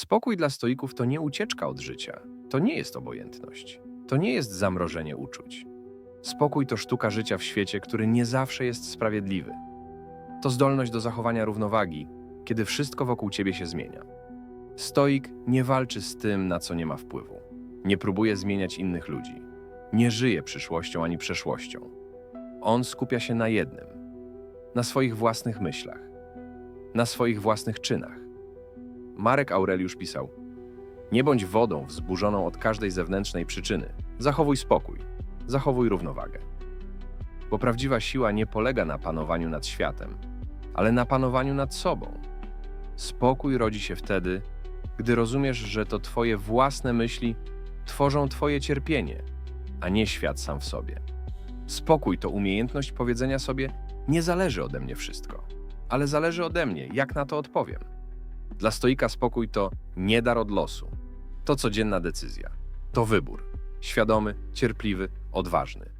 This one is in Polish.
Spokój dla stoików to nie ucieczka od życia, to nie jest obojętność, to nie jest zamrożenie uczuć. Spokój to sztuka życia w świecie, który nie zawsze jest sprawiedliwy. To zdolność do zachowania równowagi, kiedy wszystko wokół ciebie się zmienia. Stoik nie walczy z tym, na co nie ma wpływu. Nie próbuje zmieniać innych ludzi. Nie żyje przyszłością ani przeszłością. On skupia się na jednym na swoich własnych myślach, na swoich własnych czynach. Marek Aureliusz pisał: Nie bądź wodą wzburzoną od każdej zewnętrznej przyczyny. Zachowuj spokój, zachowuj równowagę. Bo prawdziwa siła nie polega na panowaniu nad światem, ale na panowaniu nad sobą. Spokój rodzi się wtedy, gdy rozumiesz, że to Twoje własne myśli tworzą Twoje cierpienie, a nie świat sam w sobie. Spokój to umiejętność powiedzenia sobie: Nie zależy ode mnie wszystko, ale zależy ode mnie, jak na to odpowiem. Dla stoika spokój to nie dar od losu, to codzienna decyzja, to wybór. Świadomy, cierpliwy, odważny.